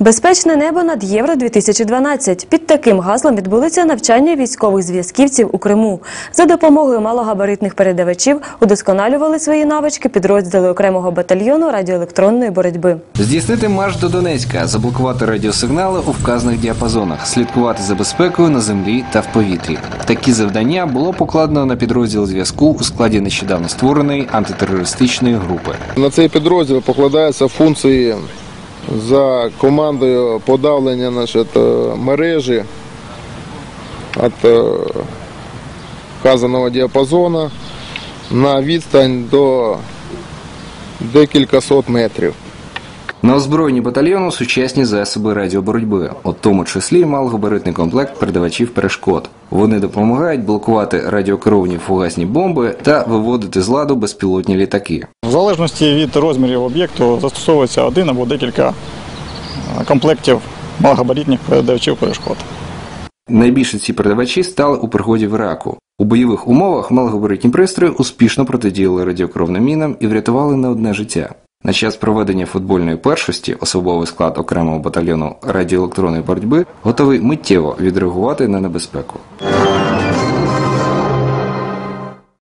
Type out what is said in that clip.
Безпечне небо над Євро 2012 Під таким гаслом відбулися навчання військових зв'язківців у Криму. За допомогою малогабаритних передавачів удосконалювали свої навички підрозділи окремого батальйону радіоелектронної боротьби. Здійснити марш до Донецька, заблокувати радіосигнали у вказаних діапазонах, слідкувати за безпекою на землі та в повітрі. Такі завдання було покладено на підрозділ зв'язку у складі нещодавно створеної антитерористичної групи. На цей підрозділ покладаються функції за командою подавлення значить, е, мережі від е, вказаного діапазону на відстань до декілька сот метрів. На озброєнні батальйону сучасні засоби радіоборотьби, у тому числі малогабаритний комплект передавачів перешкод. Вони допомагають блокувати радіокеровані фугасні бомби та виводити з ладу безпілотні літаки. В залежності від розмірів об'єкту застосовується один або декілька е, комплектів малогабаритних передавачів перешкод. Найбільше ці передавачі стали у пригоді в Іраку. У бойових умовах малогабаритні пристрої успішно протидіяли радіокровним мінам і врятували не одне життя. На час проведення футбольної першості особовий склад окремого батальйону радіоелектронної боротьби готовий миттєво відреагувати на небезпеку.